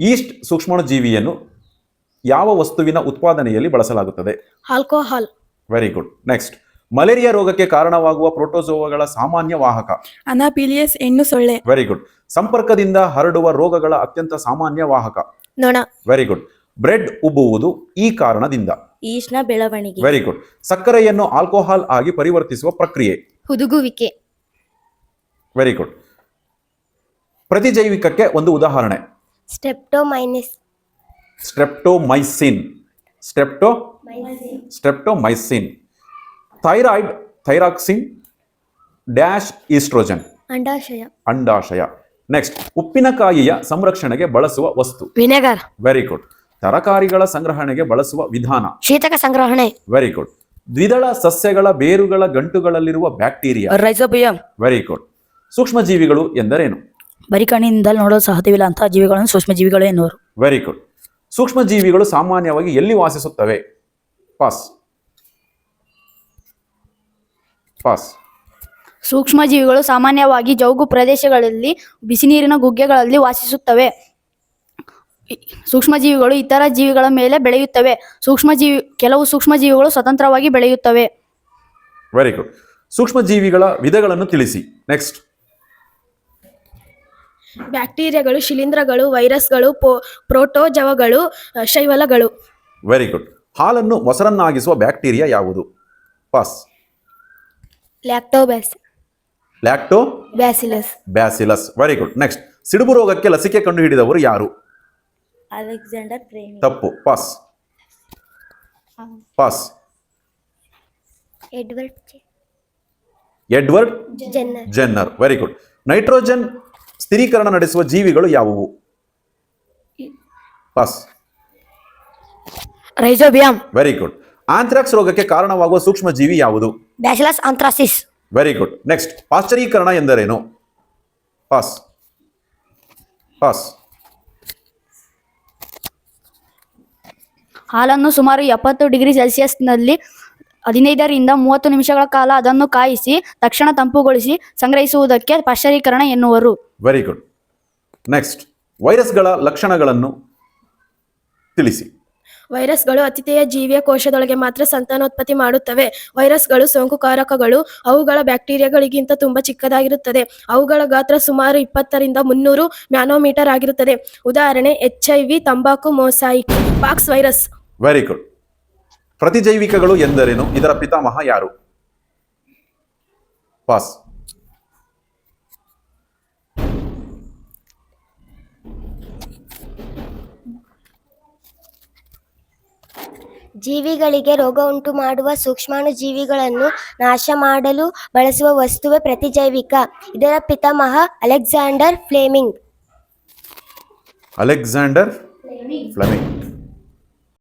East ಸೂಕ್ಷ್ಮಾಣುಜೀವಿಯನ್ನು ಯಾವ ವಸ್ತುವಿನ ಉತ್ಪಾದನೆಯಲ್ಲಿ ಬಳಸಲಾಗುತ್ತದೆ? Alcohol. Very good next malaria ರೋಗಕ್ಕೆ ಕಾರಣವಾಗುವ ಪ್ರೋಟೋಸೋವಗಳ ಸಾಮಾನ್ಯ ವಾಹಕ. ಅನಾಪಿಲಿಯಸ್ ಹೆಣ್ಣು ಸೊಳ್ಳೆ. ವೆರಿ ಗುಡ್ ಸಂಪರ್ಕದಿಂದ ಹರಡುವ ರೋಗಗಳ ಅತ್ಯಂತ ಸಾಮಾನ್ಯ ವಾಹಕ. ನೊಣ. ವೆರಿ ಗುಡ್ ಬ್ರೆಡ್ ಉಬ್ಬುವುದು ಈ ಕಾರಣದಿಂದ. ಈಶ್ನ ಬೆಳವಣಿಗೆ. ವೆರಿ ಗುಡ್ ಸಕ್ಕರೆಯನ್ನು ಆಲ್ಕೋಹಾಲ್ ಆಗಿ ಪರಿವರ್ತಿಸುವ ಪ್ರಕ್ರಿಯೆ. ಹುದುಗುವಿಕೆ. ವೆರಿ ಗುಡ್ ಪ್ರತಿಜೈವಿಕಕ್ಕೆ ಒಂದು ಉದಾಹರಣೆ. Streptomycin streptomycin strepto streptomycin thyroid thyroxine dash oestrogen ಅಂಡಾಶಯ. ಅಂಡಾಶಯ. ನೆಕ್ಸ್ಟ್ ಉಪ್ಪಿನಕಾಯಿಯ ಸಂರಕ್ಷಣೆಗೆ ಬಳಸುವ ವಸ್ತು. ವಿನೆಗರ್. ವೆರಿ ಗುಡ್ ತರಕಾರಿಗಳ ಸಂಗ್ರಹಣೆಗೆ ಬಳಸುವ ವಿಧಾನ. ಶೀತಕ ಸಂಗ್ರಹಣೆ. ವೆರಿ ಗುಡ್ ದ್ವಿದಳ ಸಸ್ಯಗಳ ಬೇರುಗಳ ಗಂಟುಗಳಲ್ಲಿರುವ ಬ್ಯಾಕ್ಟೀರಿಯಾ. ರೈಸೋಬಿಯಂ ವೆರಿ ಗುಡ್ ಸೂಕ್ಷ್ಮಜೀವಿಗಳು ಎಂದರೇನು? ಬರೀ ಕಣ್ಣಿನಿಂದ ನೋಡಲು ಸಾಧ್ಯವಿಲ್ಲ ಅಂತಹ ಜೀವಿಗಳನ್ನು ಸೂಕ್ಷ್ಮಜೀವಿಗಳು ಎನ್ನುವರು. ವೆರಿ ಗುಡ್ ಸೂಕ್ಷ್ಮಜೀವಿಗಳು ಸಾಮಾನ್ಯವಾಗಿ ಎಲ್ಲಿ ವಾಸಿಸುತ್ತವೆ? ಪಾಸ್ ಪಾಸ್ ಸೂಕ್ಷ್ಮಜೀವಿಗಳು ಸಾಮಾನ್ಯವಾಗಿ ಜೌಗು ಪ್ರದೇಶಗಳಲ್ಲಿ ಬಿಸಿನೀರಿನ ಗುಗ್ಗೆಗಳಲ್ಲಿ ವಾಸಿಸುತ್ತವೆ. ಸೂಕ್ಷ್ಮ ಜೀವಿಗಳು ಇತರ ಜೀವಿಗಳ ಮೇಲೆ ಬೆಳೆಯುತ್ತವೆ. ಸೂಕ್ಷ್ಮಜೀವಿ ಕೆಲವು ಸೂಕ್ಷ್ಮ ಜೀವಿಗಳು ಸ್ವತಂತ್ರವಾಗಿ ಬೆಳೆಯುತ್ತವೆ. ವೆರಿ ಗುಡ್ ಸೂಕ್ಷ್ಮಜೀವಿಗಳ ವಿಧಗಳನ್ನು ತಿಳಿಸಿ. ನೆಕ್ಸ್ಟ್ ಬ್ಯಾಕ್ಟೀರಿಯಾಗಳು ಶಿಲೀಂಧ್ರಗಳು ವೈರಸ್ಗಳು ಪ್ರೋಟೋಜವಗಳು ಶೈವಲಗಳು. ವೆರಿ ಗುಡ್ ಹಾಲನ್ನು ಮೊಸರನ್ನಾಗಿಸುವ ಬ್ಯಾಕ್ಟೀರಿಯಾ ಯಾವುದು? Pass lactobacillus lactobacillus bacillus very good next ಸಿಡುಬು ರೋಗಕ್ಕೆ ಲಸಿಕೆ ಕಂಡುಹಿಡಿದವರು ಯಾರು? ಅಲೆಕ್ಸಾಂಡರ್ ಪ್ರೇಮಿ ತಪ್ಪು. Pass pass Edward Edward Jenner Jenner very good nitrogen ಸ್ಥಿರೀಕರಣ ನಡೆಸುವ ಜೀವಿಗಳು ಯಾವುವು? Pass rhizobium. Very good anthrax ರೋಗಕ್ಕೆ ಕಾರಣವಾಗುವ ಸೂಕ್ಷ್ಮ ಜೀವಿ ಯಾವುದು? Bacillus anthracis. Very good next ಪಾಶ್ಚರೀಕರಣ ಎಂದರೇನು? ಪಾಸ್ ಪಾಸ್ ಹಾಲನ್ನು ಸುಮಾರು ಎಪ್ಪತ್ತು ಡಿಗ್ರಿ ಸೆಲ್ಸಿಯಸ್ನಲ್ಲಿ ಹದಿನೈದರಿಂದ ಮೂವತ್ತು ನಿಮಿಷಗಳ ಕಾಲ ಅದನ್ನು ಕಾಯಿಸಿ ತಕ್ಷಣ ತಂಪುಗೊಳಿಸಿ ಸಂಗ್ರಹಿಸುವುದಕ್ಕೆ ಪಾಶ್ಚರೀಕರಣ ಎನ್ನುವರು. ವೆರಿ ಗುಡ್ ನೆಕ್ಸ್ಟ್ ವೈರಸ್ಗಳ ಲಕ್ಷಣಗಳನ್ನು ತಿಳಿಸಿ. ವೈರಸ್ಗಳು ಅತಿಥೇಯ ಜೀವಿಯ ಕೋಶದೊಳಗೆ ಮಾತ್ರ ಸಂತಾನೋತ್ಪತ್ತಿ ಮಾಡುತ್ತವೆ. ವೈರಸ್ಗಳು ಸೋಂಕುಕಾರಕಗಳು ಅವುಗಳ ಬ್ಯಾಕ್ಟೀರಿಯಾಗಳಿಗಿಂತ ತುಂಬಾ ಚಿಕ್ಕದಾಗಿರುತ್ತದೆ. ಅವುಗಳ ಗಾತ್ರ ಸುಮಾರು ಇಪ್ಪತ್ತರಿಂದ ಮುನ್ನೂರು ಮ್ಯಾನೋಮೀಟರ್ ಆಗಿರುತ್ತದೆ. ಉದಾಹರಣೆ ಎಚ್ ಐ ವಿ ತಂಬಾಕು mosaic pox virus. Very good ಪ್ರತಿಜೈವಿಕಗಳು ಎಂದರೇನು? ಇದರ ಪಿತಾಮಹ ಯಾರು? ಪಾಸ್ ಜೀವಿಗಳಿಗೆ ರೋಗ ಉಂಟು ಮಾಡುವ ಸೂಕ್ಷ್ಮಾಣು ಜೀವಿಗಳನ್ನು ನಾಶ ಮಾಡಲು ಬಳಸುವ ವಸ್ತುವೇ ಪ್ರತಿಜೈವಿಕ. ಇದರ ಪಿತಾಮಹ ಅಲೆಕ್ಸಾಂಡರ್ ಫ್ಲೇಮಿಂಗ್. Alexander Fleming.